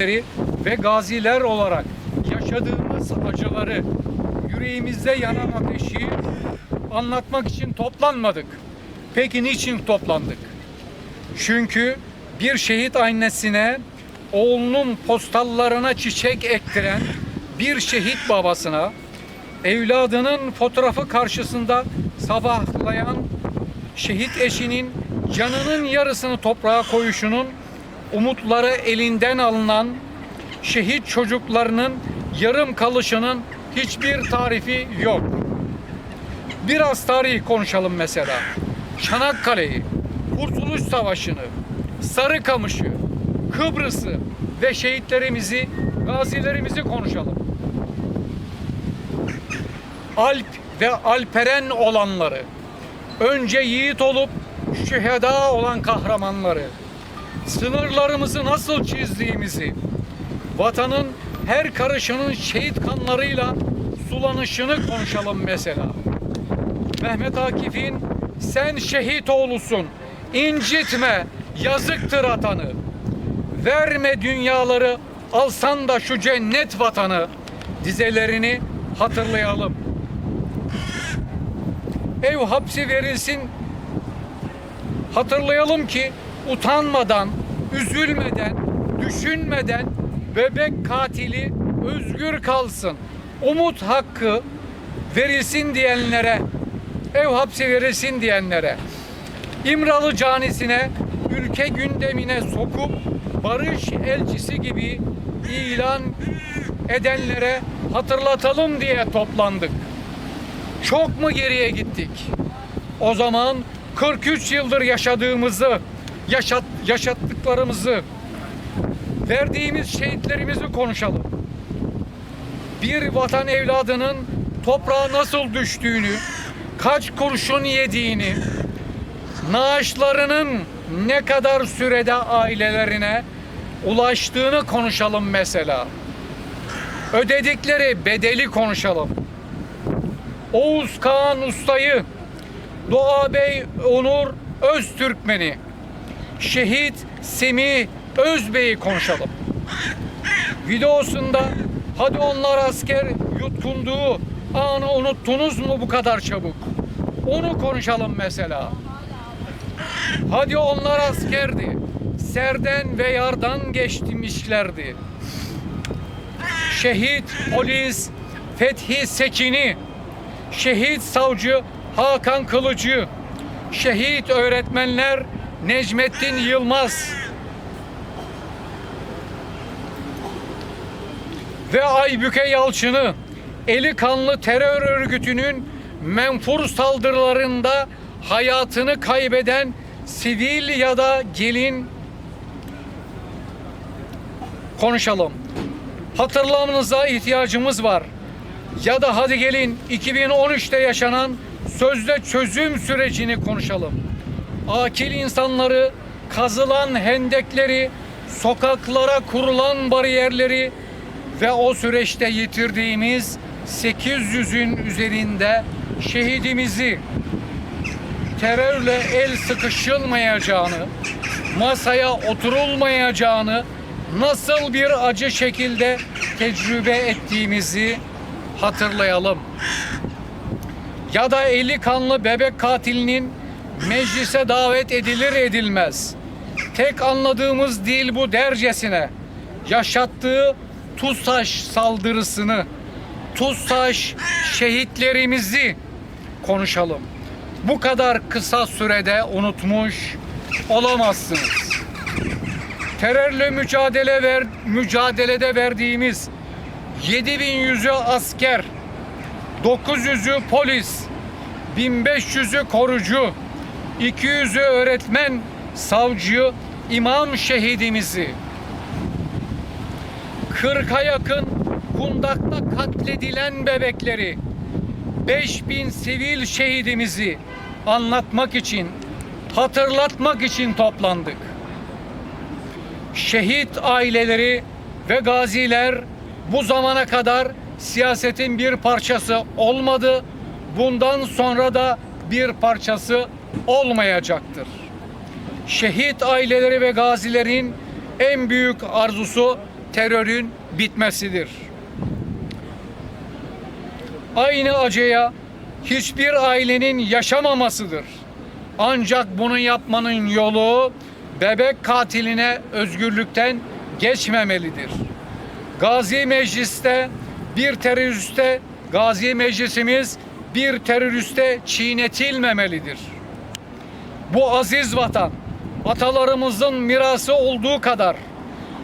ve gaziler olarak yaşadığımız acıları, yüreğimizde yanan ateşi anlatmak için toplanmadık. Peki niçin toplandık? Çünkü bir şehit annesine oğlunun postallarına çiçek ektiren bir şehit babasına evladının fotoğrafı karşısında sabahlayan şehit eşinin canının yarısını toprağa koyuşunun umutları elinden alınan şehit çocuklarının yarım kalışının hiçbir tarifi yok. Biraz tarih konuşalım mesela. Çanakkale'yi, Kurtuluş Savaşı'nı, Sarıkamış'ı, Kıbrıs'ı ve şehitlerimizi, gazilerimizi konuşalım. Alp ve alperen olanları, önce yiğit olup şüheda olan kahramanları, sınırlarımızı nasıl çizdiğimizi, vatanın her karışının şehit kanlarıyla sulanışını konuşalım mesela. Mehmet Akif'in sen şehit oğlusun, incitme, yazıktır atanı. Verme dünyaları, alsan da şu cennet vatanı dizelerini hatırlayalım. Ev hapsi verilsin, hatırlayalım ki utanmadan, üzülmeden, düşünmeden bebek katili özgür kalsın. Umut hakkı verilsin diyenlere, ev hapsi verilsin diyenlere, İmralı canisine, ülke gündemine sokup barış elçisi gibi ilan edenlere hatırlatalım diye toplandık. Çok mu geriye gittik? O zaman 43 yıldır yaşadığımızı, yaşat, yaşattıklarımızı, verdiğimiz şehitlerimizi konuşalım. Bir vatan evladının toprağa nasıl düştüğünü, kaç kurşun yediğini, naaşlarının ne kadar sürede ailelerine ulaştığını konuşalım mesela. Ödedikleri bedeli konuşalım. Oğuz Kağan Usta'yı, Doğa Bey Onur Öztürkmen'i, Şehit Semih Özbey'i konuşalım. Videosunda hadi onlar asker yutkunduğu anı unuttunuz mu bu kadar çabuk? Onu konuşalım mesela. Hadi onlar askerdi. Serden ve yardan geçmişlerdi. Şehit polis Fethi Sekin'i, şehit savcı Hakan Kılıcı, şehit öğretmenler Necmettin Yılmaz ve Aybüke Yalçın'ı eli kanlı terör örgütünün menfur saldırılarında hayatını kaybeden sivil ya da gelin konuşalım. Hatırlamanıza ihtiyacımız var. Ya da hadi gelin 2013'te yaşanan sözde çözüm sürecini konuşalım. Akil insanları, kazılan hendekleri, sokaklara kurulan bariyerleri ve o süreçte yitirdiğimiz 800'ün üzerinde şehidimizi terörle el sıkışılmayacağını, masaya oturulmayacağını nasıl bir acı şekilde tecrübe ettiğimizi hatırlayalım. Ya da eli kanlı bebek katilinin meclise davet edilir edilmez. Tek anladığımız dil bu dercesine yaşattığı TUSAŞ saldırısını, TUSAŞ şehitlerimizi konuşalım. Bu kadar kısa sürede unutmuş olamazsınız. Terörle mücadele ver, mücadelede verdiğimiz 7100'ü asker, 900'ü polis, 1500'ü korucu, 200'ü öğretmen, savcı, imam şehidimizi, 40'a yakın kundakta katledilen bebekleri, 5000 sivil şehidimizi anlatmak için, hatırlatmak için toplandık. Şehit aileleri ve gaziler bu zamana kadar siyasetin bir parçası olmadı. Bundan sonra da bir parçası olmayacaktır. Şehit aileleri ve gazilerin en büyük arzusu terörün bitmesidir. Aynı acıya hiçbir ailenin yaşamamasıdır. Ancak bunu yapmanın yolu bebek katiline özgürlükten geçmemelidir. Gazi Meclis'te bir teröriste, Gazi Meclisimiz bir teröriste çiğnetilmemelidir. Bu aziz vatan, atalarımızın mirası olduğu kadar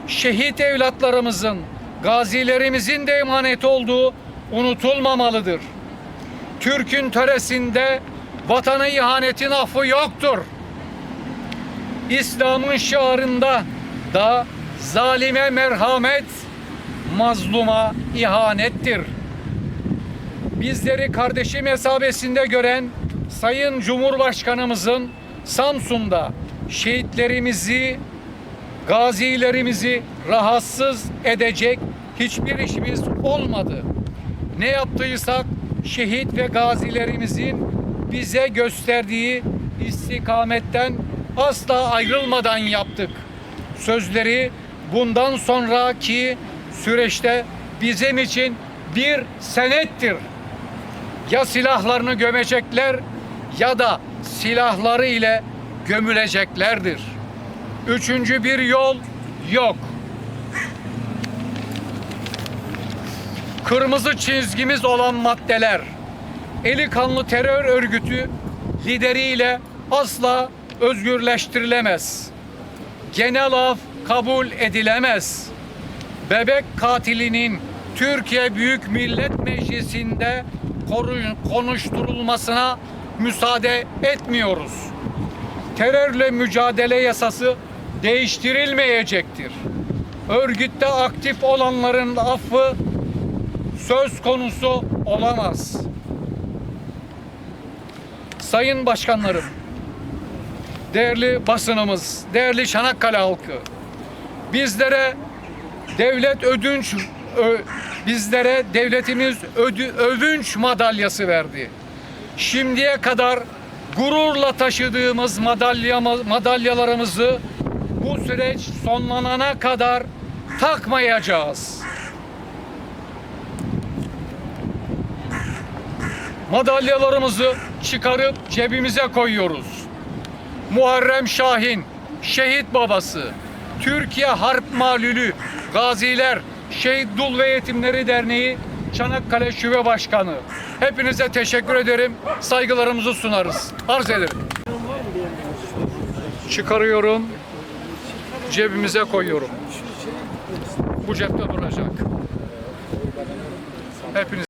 şehit evlatlarımızın, gazilerimizin de emanet olduğu unutulmamalıdır. Türk'ün töresinde vatana ihanetin affı yoktur. İslam'ın şiarında da zalime merhamet, mazluma ihanettir. Bizleri kardeşi mesabesinde gören Sayın Cumhurbaşkanımızın Samsun'da şehitlerimizi, gazilerimizi rahatsız edecek hiçbir işimiz olmadı. Ne yaptıysak şehit ve gazilerimizin bize gösterdiği istikametten asla ayrılmadan yaptık. Sözleri bundan sonraki süreçte bizim için bir senettir. Ya silahlarını gömecekler ya da silahları ile gömüleceklerdir. Üçüncü bir yol yok. Kırmızı çizgimiz olan maddeler eli kanlı terör örgütü lideriyle asla özgürleştirilemez. Genel af kabul edilemez. Bebek katilinin Türkiye Büyük Millet Meclisi'nde konuşturulmasına müsaade etmiyoruz. Terörle mücadele yasası değiştirilmeyecektir. Örgütte aktif olanların affı söz konusu olamaz. Sayın başkanlarım, değerli basınımız, değerli Çanakkale halkı, bizlere devlet ödünç ö- bizlere devletimiz ödü, övünç madalyası verdi. Şimdiye kadar gururla taşıdığımız madalya, madalyalarımızı bu süreç sonlanana kadar takmayacağız. Madalyalarımızı çıkarıp cebimize koyuyoruz. Muharrem Şahin, şehit babası, Türkiye Harp Malülü, Gaziler, Şehit Dul ve Yetimleri Derneği Çanakkale Şube Başkanı. Hepinize teşekkür ederim. Saygılarımızı sunarız. Arz ederim. Çıkarıyorum. Cebimize koyuyorum. Bu cepte duracak. Hepiniz